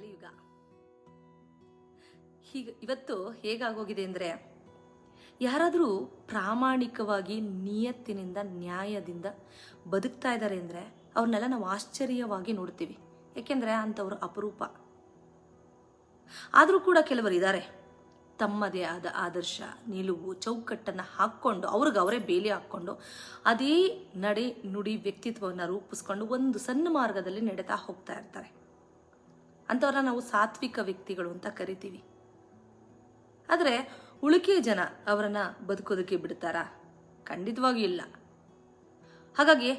ಕಲಿಯುಗ. ಹೀಗ, ಇವತ್ತು ಹೇಗಾಗೋಗಿದೆ ಅಂದರೆ, ಯಾರಾದರೂ ಪ್ರಾಮಾಣಿಕವಾಗಿ ನಿಯತ್ತಿನಿಂದ, ನ್ಯಾಯದಿಂದ ಬದುಕ್ತಾ ಇದ್ದಾರೆ ಅಂದರೆ, ಅವ್ರನ್ನೆಲ್ಲ ನಾವು ಆಶ್ಚರ್ಯವಾಗಿ ನೋಡ್ತೀವಿ. ಏಕೆಂದರೆ ಅಂಥವ್ರು ಅಪರೂಪ. ಆದರೂ ಕೂಡ ಕೆಲವರು ಇದ್ದಾರೆ ತಮ್ಮದೇ ಆದ ಆದರ್ಶ, ನಿಲುವು, ಚೌಕಟ್ಟನ್ನು ಹಾಕ್ಕೊಂಡು, ಅವ್ರಿಗೆ ಅವರೇ ಬೇಲಿ ಹಾಕ್ಕೊಂಡು, ಅದೇ ನಡೆ ನುಡಿ ವ್ಯಕ್ತಿತ್ವವನ್ನು ರೂಪಿಸ್ಕೊಂಡು ಒಂದು ಸಣ್ಣ ಮಾರ್ಗದಲ್ಲಿ ನಡೆತಾ ಹೋಗ್ತಾ ಇರ್ತಾರೆ. ಅಂಥವ್ರನ್ನ ನಾವು ಸಾತ್ವಿಕ ವ್ಯಕ್ತಿಗಳು ಅಂತ ಕರಿತೀವಿ. ಆದರೆ ಉಳಿಕೆ ಜನ ಅವರನ್ನು ಬದುಕೋದಕ್ಕೆ ಬಿಡ್ತಾರಾ? ಖಂಡಿತವಾಗಿಯೂ ಇಲ್ಲ. ಹಾಗಾಗಿ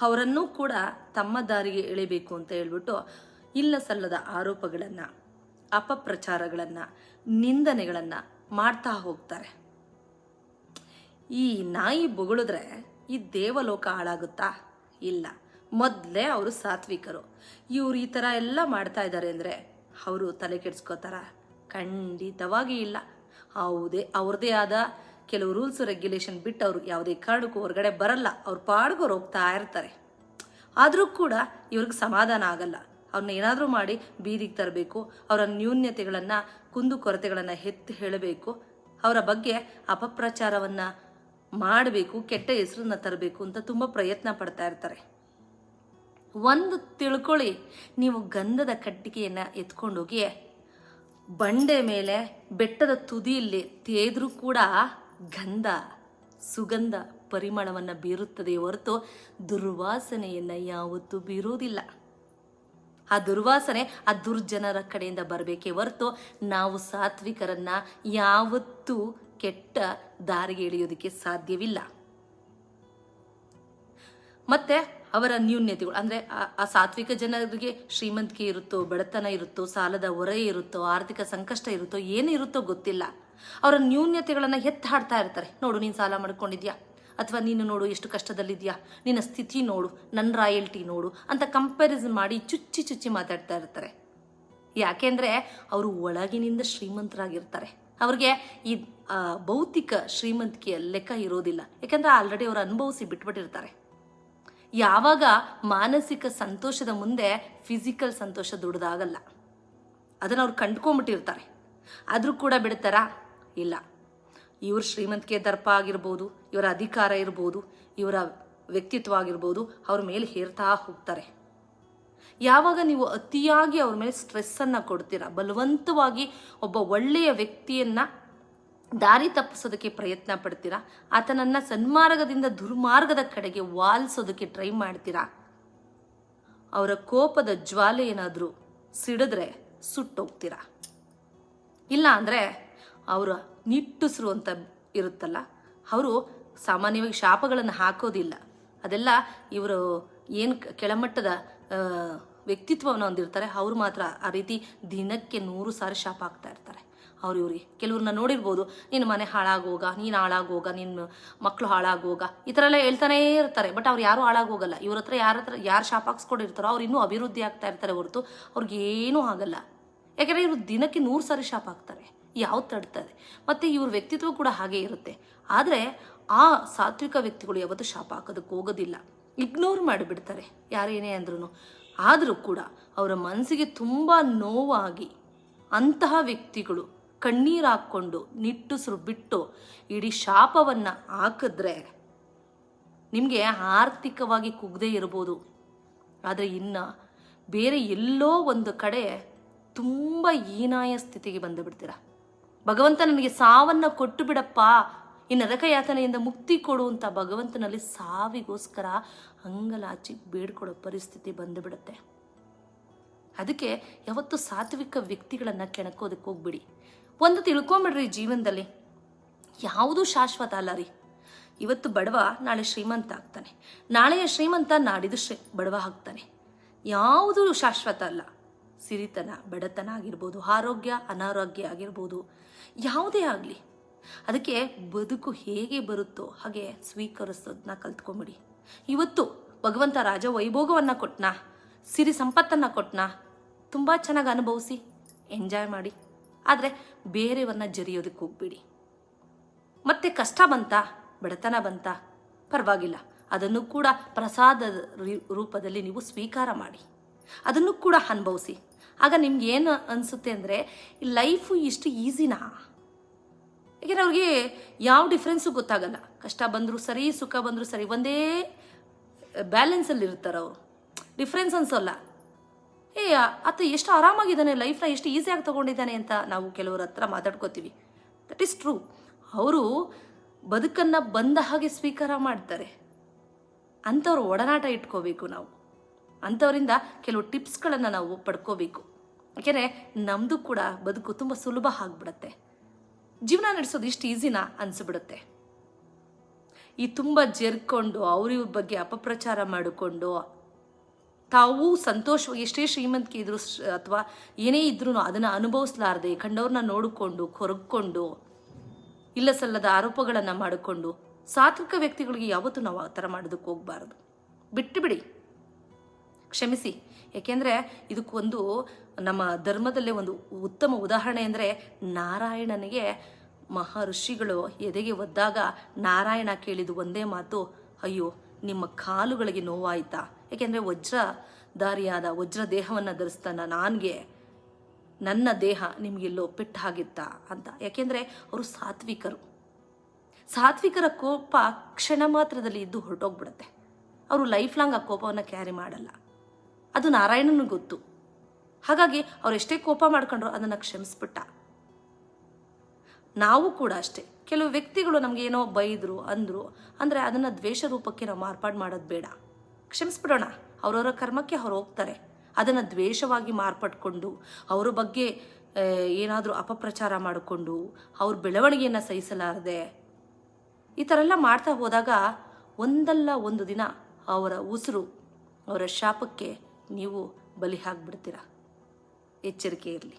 ಅವರನ್ನೂ ಕೂಡ ತಮ್ಮ ದಾರಿಗೆ ಎಳೆಬೇಕು ಅಂತ ಹೇಳ್ಬಿಟ್ಟು ಇಲ್ಲ ಸಲ್ಲದ ಆರೋಪಗಳನ್ನು, ಅಪಪ್ರಚಾರಗಳನ್ನು, ನಿಂದನೆಗಳನ್ನು ಮಾಡ್ತಾ ಹೋಗ್ತಾರೆ. ಈ ನಾಯಿ ಬೊಗಳಿದ್ರೆ ಈ ದೇವಲೋಕ ಹಾಳಾಗುತ್ತಾ? ಇಲ್ಲ. ಮೊದಲೇ ಅವರು ಸಾತ್ವಿಕರು. ಇವ್ರು ಈ ಥರ ಎಲ್ಲ ಮಾಡ್ತಾ ಇದ್ದಾರೆ ಅಂದರೆ ಅವರು ತಲೆ ಕೆಡ್ಸ್ಕೋತಾರ? ಖಂಡಿತವಾಗಿ ಇಲ್ಲ. ಹೌದೇ ಅವ್ರದ್ದೇ ಆದ ಕೆಲವು ರೂಲ್ಸ್ ರೆಗ್ಯುಲೇಷನ್ ಬಿಟ್ಟು ಅವರು ಯಾವುದೇ ಕಾರಣಕ್ಕೂ ಹೊರಗಡೆ ಬರಲ್ಲ. ಅವ್ರ ಪಾಡ್ಗೋರು ಹೋಗ್ತಾ ಇರ್ತಾರೆ. ಆದರೂ ಕೂಡ ಇವ್ರಿಗೆ ಸಮಾಧಾನ ಆಗಲ್ಲ. ಅವ್ರನ್ನ ಏನಾದರೂ ಮಾಡಿ ಬೀದಿಗೆ ತರಬೇಕು, ಅವರ ನ್ಯೂನ್ಯತೆಗಳನ್ನು, ಕುಂದು ಕೊರತೆಗಳನ್ನು ಎತ್ತಿ ಹೇಳಬೇಕು, ಅವರ ಬಗ್ಗೆ ಅಪಪ್ರಚಾರವನ್ನು ಮಾಡಬೇಕು, ಕೆಟ್ಟ ಹೆಸರನ್ನ ತರಬೇಕು ಅಂತ ತುಂಬ ಪ್ರಯತ್ನ ಪಡ್ತಾ ಇರ್ತಾರೆ. ಒಂದು ತಿಳ್ಕೊಳ್ಳಿ, ನೀವು ಗಂಧದ ಕಟ್ಟಿಗೆಯನ್ನು ಎತ್ಕೊಂಡೋಗಿ ಬಂಡೆ ಮೇಲೆ ಬೆಟ್ಟದ ತುದಿಯಲ್ಲಿ ತೇದ್ರೂ ಕೂಡ ಗಂಧ, ಸುಗಂಧ ಪರಿಮಳವನ್ನು ಬೀರುತ್ತದೆ ಹೊರತು ದುರ್ವಾಸನೆಯನ್ನು ಯಾವತ್ತೂ ಬೀರುವುದಿಲ್ಲ. ಆ ದುರ್ವಾಸನೆ ಆ ದುರ್ಜನರ ಕಡೆಯಿಂದ ಬರಬೇಕೇ ಹೊರತು ನಾವು ಸಾತ್ವಿಕರನ್ನ ಯಾವತ್ತೂ ಕೆಟ್ಟ ದಾರಿಗೆ ಎಳೆಯೋದಕ್ಕೆ ಸಾಧ್ಯವಿಲ್ಲ. ಮತ್ತೆ ಅವರ ನ್ಯೂನ್ಯತೆಗಳು ಅಂದರೆ ಆ ಸಾತ್ವಿಕ ಜನರಿಗೆ ಶ್ರೀಮಂತಿಕೆ ಇರುತ್ತೋ, ಬಡತನ ಇರುತ್ತೋ, ಸಾಲದ ಹೊರೆ ಇರುತ್ತೋ, ಆರ್ಥಿಕ ಸಂಕಷ್ಟ ಇರುತ್ತೋ, ಏನು ಇರುತ್ತೋ ಗೊತ್ತಿಲ್ಲ. ಅವರ ನ್ಯೂನ್ಯತೆಗಳನ್ನು ಎತ್ತಾಡ್ತಾ ಇರ್ತಾರೆ. ನೋಡು, ನೀನು ಸಾಲ ಮಾಡ್ಕೊಂಡಿದ್ಯಾ? ಅಥವಾ ನೀನು ನೋಡು, ಎಷ್ಟು ಕಷ್ಟದಲ್ಲಿದ್ಯಾ? ನಿನ್ನ ಸ್ಥಿತಿ ನೋಡು ನನ್ನ ರಾಯಲ್ಟಿ ನೋಡು ಅಂತ ಕಂಪ್ಯಾರಿಸನ್ ಮಾಡಿ ಚುಚ್ಚಿ ಚುಚ್ಚಿ ಮಾತಾಡ್ತಾ ಇರ್ತಾರೆ. ಯಾಕೆಂದರೆ ಅವರು ಒಳಗಿನಿಂದ ಶ್ರೀಮಂತರಾಗಿರ್ತಾರೆ. ಅವ್ರಿಗೆ ಈ ಭೌತಿಕ ಶ್ರೀಮಂತಿಕೆಯ ಲೆಕ್ಕ ಇರೋದಿಲ್ಲ. ಯಾಕಂದ್ರೆ ಆಲ್ರೆಡಿ ಅವರು ಅನುಭವಿಸಿ ಬಿಟ್ಬಿಟ್ಟಿರ್ತಾರೆ. ಯಾವಾಗ ಮಾನಸಿಕ ಸಂತೋಷದ ಮುಂದೆ ಫಿಸಿಕಲ್ ಸಂತೋಷ ದುಡ್ದಾಗಲ್ಲ. ಅದನ್ನು ಅವ್ರು ಕಂಡ್ಕೊಂಬಿಟ್ಟಿರ್ತಾರೆ. ಆದರೂ ಕೂಡ ಬಿಡ್ತಾರಾ? ಇಲ್ಲ. ಇವ್ರ ಶ್ರೀಮಂತಿಕೆ ದರ್ಪ ಆಗಿರ್ಬೋದು, ಇವರ ಅಧಿಕಾರ ಇರ್ಬೋದು, ಇವರ ವ್ಯಕ್ತಿತ್ವ ಆಗಿರ್ಬೋದು, ಅವ್ರ ಮೇಲೆ ಹೇರ್ತಾ ಹೋಗ್ತಾರೆ. ಯಾವಾಗ ನೀವು ಅತಿಯಾಗಿ ಅವ್ರ ಮೇಲೆ ಸ್ಟ್ರೆಸ್ಸನ್ನು ಕೊಡ್ತೀರಾ? ಬಲವಂತವಾಗಿ ಒಬ್ಬ ಒಳ್ಳೆಯ ವ್ಯಕ್ತಿಯನ್ನು ದಾರಿ ತಪ್ಪಿಸೋದಕ್ಕೆ ಪ್ರಯತ್ನ ಪಡ್ತೀರಾ? ಆತನನ್ನ ಸನ್ಮಾರ್ಗದಿಂದ ದುರ್ಮಾರ್ಗದ ಕಡೆಗೆ ವಾಲಿಸೋದಕ್ಕೆ ಟ್ರೈ ಮಾಡ್ತೀರಾ? ಅವರ ಕೋಪದ ಜ್ವಾಲೆ ಏನಾದರೂ ಸಿಡಿದ್ರೆ ಸುಟ್ಟೋಗ್ತೀರಾ? ಇಲ್ಲ ಅಂದರೆ ಅವರ ನಿಟ್ಟುಸಿರು ಅಂತ ಇರುತ್ತಲ್ಲ, ಅವರು ಸಾಮಾನ್ಯವಾಗಿ ಶಾಪಗಳನ್ನು ಹಾಕೋದಿಲ್ಲ. ಅದೆಲ್ಲ ಇವರು ಏನು ಕೆಳಮಟ್ಟದ ವ್ಯಕ್ತಿತ್ವವನ್ನು ಹೊಂದಿರ್ತಾರೆ, ಅವ್ರು ಮಾತ್ರ ಆ ರೀತಿ ದಿನಕ್ಕೆ ನೂರು ಸಾರಿ ಶಾಪ ಹಾಕ್ತಾ ಇರ್ತಾರೆ. ಅವ್ರು ಇವ್ರಿಗೆ ಕೆಲವ್ರನ್ನ ನೋಡಿರ್ಬೋದು. ನಿನ್ನ ಮನೆ ಹಾಳಾಗೋಗ, ನೀನು ಹಾಳಾಗೋಗ ನಿನ್ನ ಮಕ್ಕಳು ಹಾಳಾಗೋಗ, ಈ ಥರ ಎಲ್ಲ ಹೇಳ್ತಾನೇ ಇರ್ತಾರೆ. ಬಟ್ ಅವ್ರು ಯಾರೂ ಹಾಳಾಗೋಗಲ್ಲ. ಇವ್ರ ಹತ್ರ ಯಾರ ಹತ್ರ ಯಾರು ಶಾಪ ಹಾಕ್ಸ್ಕೊಂಡಿರ್ತಾರೋ ಅವ್ರು ಇನ್ನೂ ಅಭಿವೃದ್ಧಿ ಆಗ್ತಾ ಇರ್ತಾರೆ ಹೊರತು ಅವ್ರಿಗೇನೂ ಆಗಲ್ಲ. ಯಾಕಂದರೆ ಇವರು ದಿನಕ್ಕೆ ನೂರು ಸಾರಿ ಶಾಪ ಹಾಕ್ತಾರೆ. ಯಾವ್ದು ತಡ್ತದೆ ಮತ್ತು ಇವ್ರ ವ್ಯಕ್ತಿತ್ವ ಕೂಡ ಹಾಗೆ ಇರುತ್ತೆ. ಆದರೆ ಆ ಸಾತ್ವಿಕ ವ್ಯಕ್ತಿಗಳು ಯಾವತ್ತೂ ಶಾಪ ಹಾಕೋದಕ್ಕೆ ಹೋಗೋದಿಲ್ಲ. ಇಗ್ನೋರ್ ಮಾಡಿಬಿಡ್ತಾರೆ. ಯಾರೇನೇ ಅಂದ್ರೂ ಆದರೂ ಕೂಡ ಅವರ ಮನಸ್ಸಿಗೆ ತುಂಬ ನೋವಾಗಿ ಅಂತಹ ವ್ಯಕ್ತಿಗಳು ಕಣ್ಣೀರು ಹಾಕ್ಕೊಂಡು ನಿಟ್ಟುಸಿರು ಬಿಟ್ಟು ಇಡೀ ಶಾಪವನ್ನು ಹಾಕಿದ್ರೆ ನಿಮಗೆ ಆರ್ಥಿಕವಾಗಿ ಕುಗ್ದೇ ಇರ್ಬೋದು. ಆದರೆ ಇನ್ನು ಬೇರೆ ಎಲ್ಲೋ ಒಂದು ಕಡೆ ತುಂಬ ಹೀನಾಯ ಸ್ಥಿತಿಗೆ ಬಂದು ಬಿಡ್ತೀರ? ಭಗವಂತ ನನಗೆ ಸಾವನ್ನು ಕೊಟ್ಟು ಬಿಡಪ್ಪ. ಈ ನರಕ ಯಾತನೆಯಿಂದ ಮುಕ್ತಿ ಕೊಡುವಂಥ ಭಗವಂತನಲ್ಲಿ ಸಾವಿಗೋಸ್ಕರ ಅಂಗಲಾಚಿ ಬೇಡ್ಕೊಡೋ ಪರಿಸ್ಥಿತಿ ಬಂದು ಬಿಡುತ್ತೆ. ಅದಕ್ಕೆ ಯಾವತ್ತು ಸಾತ್ವಿಕ ವ್ಯಕ್ತಿಗಳನ್ನು ಕೆಣಕೋದಕ್ಕೆ ಹೋಗ್ಬಿಡಿ. ಒಂದು ತಿಳ್ಕೊಂಬಿಡ್ರಿ ಜೀವನದಲ್ಲಿ. ಯಾವುದೂ ಶಾಶ್ವತ ಅಲ್ಲ ರೀ. ಇವತ್ತು ಬಡವ ನಾಳೆ ಶ್ರೀಮಂತ ಆಗ್ತಾನೆ. ನಾಳೆಯ ಶ್ರೀಮಂತ ನಾಡಿದು ಶ್ರೀ ಬಡವ ಆಗ್ತಾನೆ. ಯಾವುದೂ ಶಾಶ್ವತ ಅಲ್ಲ. ಸಿರಿತನ, ಬಡತನ ಆಗಿರ್ಬೋದು, ಆರೋಗ್ಯ, ಅನಾರೋಗ್ಯ ಆಗಿರ್ಬೋದು, ಯಾವುದೇ ಆಗಲಿ. ಅದಕ್ಕೆ ಬದುಕು ಹೇಗೆ ಬರುತ್ತೋ ಹಾಗೆ ಸ್ವೀಕರಿಸೋದನ್ನ ಕಲ್ತ್ಕೊಂಬಿಡಿ. ಇವತ್ತು ಭಗವಂತ ರಾಜ ವೈಭೋಗವನ್ನು ಕೊಟ್ನಾ? ಸಿರಿ ಸಂಪತ್ತನ್ನು ಕೊಟ್ನಾ? ತುಂಬ ಚೆನ್ನಾಗಿ ಅನುಭವಿಸಿ. ಎಂಜಾಯ್ ಮಾಡಿ. ಆದರೆ ಬೇರೆಯವ್ರನ್ನ ಜರಿಯೋದಕ್ಕೆ ಹೋಗ್ಬೇಡಿ. ಮತ್ತೆ ಕಷ್ಟ ಬಂತಾ, ಬಡತನ ಬಂತಾ, ಪರವಾಗಿಲ್ಲ. ಅದನ್ನು ಕೂಡ ಪ್ರಸಾದದ ರಿ- ರೂಪದಲ್ಲಿ ನೀವು ಸ್ವೀಕಾರ ಮಾಡಿ. ಅದನ್ನು ಕೂಡ ಅನುಭವಿಸಿ. ಆಗ ನಿಮ್ಗೆ ಏನು ಅನಿಸುತ್ತೆ ಅಂದರೆ ಲೈಫು ಇಷ್ಟು ಈಸಿನಾ ಏಕೆಂದರೆ ಅವ್ರಿಗೆ ಯಾವ ಡಿಫ್ರೆನ್ಸು ಗೊತ್ತಾಗಲ್ಲ. ಕಷ್ಟ ಬಂದರೂ ಸರಿ, ಸುಖ ಬಂದರೂ ಸರಿ, ಒಂದೇ ಬ್ಯಾಲೆನ್ಸಲ್ಲಿ ಇರ್ತಾರೆ ಅವರು ಡಿಫ್ರೆನ್ಸ್ ಅನ್ಸೋಲ್ಲ. ಏ ಆತ ಎಷ್ಟು ಆರಾಮಾಗಿದ್ದಾನೆ ಲೈಫ್ನ ಎಷ್ಟು ಈಸಿಯಾಗಿ ತೊಗೊಂಡಿದ್ದಾನೆ ಅಂತ ನಾವು ಕೆಲವರ ಹತ್ರ ಮಾತಾಡ್ಕೋತೀವಿ. ದಟ್ ಈಸ್ ಟ್ರೂ ಅವರು ಬದುಕನ್ನು ಬಂದ ಹಾಗೆ ಸ್ವೀಕಾರ ಮಾಡ್ತಾರೆ. ಅಂಥವ್ರು ಒಡನಾಟ ಇಟ್ಕೋಬೇಕು ನಾವು. ಅಂಥವರಿಂದ ಕೆಲವು ಟಿಪ್ಸ್ಗಳನ್ನು ನಾವು ಪಡ್ಕೋಬೇಕು. ಯಾಕೆಂದರೆ ನಮ್ಮದು ಕೂಡ ಬದುಕು ತುಂಬ ಸುಲಭ ಆಗಿಬಿಡುತ್ತೆ. ಜೀವನ ನಡೆಸೋದು ಇಷ್ಟು ಈಸಿನಾ ಅನಿಸ್ಬಿಡುತ್ತೆ. ಈ ತುಂಬ ಜರ್ಕೊಂಡು ಅವ್ರ ಇವ್ರ ಬಗ್ಗೆ ಅಪಪ್ರಚಾರ ಮಾಡಿಕೊಂಡು ತಾವು ಸಂತೋಷವಾಗಿ ಎಷ್ಟೇ ಶ್ರೀಮಂತಿಕೆ ಇದ್ರು ಅಥವಾ ಏನೇ ಇದ್ರೂ ಅದನ್ನು ಅನುಭವಿಸ್ಲಾರ್ದೆ, ಕಂಡವ್ರನ್ನ ನೋಡಿಕೊಂಡು, ಕೊರಗ್ಕೊಂಡು ಇಲ್ಲ ಸಲ್ಲದ ಆರೋಪಗಳನ್ನು ಮಾಡಿಕೊಂಡು, ಸಾತ್ವಿಕ ವ್ಯಕ್ತಿಗಳಿಗೆ ಯಾವತ್ತೂ ನಾವು ಆ ಥರ ಮಾಡೋದಕ್ಕೆ ಹೋಗಬಾರ್ದು. ಬಿಟ್ಟು ಬಿಡಿ ಕ್ಷಮಿಸಿ ಏಕೆಂದರೆ ಇದಕ್ಕೊಂದು ನಮ್ಮ ಧರ್ಮದಲ್ಲೇ ಒಂದು ಉತ್ತಮ ಉದಾಹರಣೆ ಅಂದರೆ ನಾರಾಯಣನಿಗೆ ಮಹರ್ಷಿಗಳು ಎದೆಗೆ ಒದ್ದಾಗ ನಾರಾಯಣ ಕೇಳಿದ ಒಂದೇ ಮಾತು, ಅಯ್ಯೋ ನಿಮ್ಮ ಕಾಲುಗಳಿಗೆ ನೋವಾಯ್ತಾ? ಏಕೆಂದರೆ ವಜ್ರಧಾರಿಯಾದ ವಜ್ರ ದೇಹವನ್ನು ಧರಿಸ್ತಾನ ನನಗೆ ನನ್ನ ದೇಹ ನಿಮಗೆಲ್ಲೋ ಪೆಟ್ಟು ಅಂತ. ಯಾಕೆಂದರೆ ಅವರು ಸಾತ್ವಿಕರು. ಸಾತ್ವಿಕರ ಕೋಪ ಕ್ಷಣ ಮಾತ್ರದಲ್ಲಿ ಇದ್ದು ಹೊರಟೋಗ್ಬಿಡುತ್ತೆ. ಅವರು ಲೈಫ್ ಲಾಂಗ್ ಆ ಕೋಪವನ್ನು ಕ್ಯಾರಿ ಮಾಡಲ್ಲ. ಅದು ನಾರಾಯಣನಿಗೆ ಗೊತ್ತು. ಹಾಗಾಗಿ ಅವ್ರು ಎಷ್ಟೇ ಕೋಪ ಮಾಡ್ಕೊಂಡ್ರು ಅದನ್ನು ಕ್ಷಮಿಸ್ಬಿಟ್ಟ. ನಾವು ಕೂಡ ಅಷ್ಟೇ. ಕೆಲವು ವ್ಯಕ್ತಿಗಳು ನಮ್ಗೆ ಏನೋ ಬೈದರು, ಅಂದರು, ಅಂದರೆ ಅದನ್ನು ದ್ವೇಷ ರೂಪಕ್ಕೆ ನಾವು ಮಾರ್ಪಾಡು ಮಾಡೋದು ಬೇಡ. ಕ್ಷಮಿಸ್ಬಿಡೋಣ, ಅವರವರ ಕರ್ಮಕ್ಕೆ ಅವ್ರು ಹೋಗ್ತಾರೆ. ಅದನ್ನು ದ್ವೇಷವಾಗಿ ಮಾರ್ಪಟ್ಕೊಂಡು ಅವರ ಬಗ್ಗೆ ಏನಾದರೂ ಅಪಪ್ರಚಾರ ಮಾಡಿಕೊಂಡು, ಅವ್ರ ಬೆಳವಣಿಗೆಯನ್ನು ಸಹಿಸಲಾರದೆ, ಈ ಥರ ಎಲ್ಲ ಮಾಡ್ತಾ ಹೋದಾಗ ಒಂದಲ್ಲ ಒಂದು ದಿನ ಅವರ ಉಸಿರು ಅವರ ಶಾಪಕ್ಕೆ ನೀವು ಬಲಿ ಹಾಕ್ಬಿಡ್ತೀರ. ಎಚ್ಚರಿಕೆ ಇರಲಿ.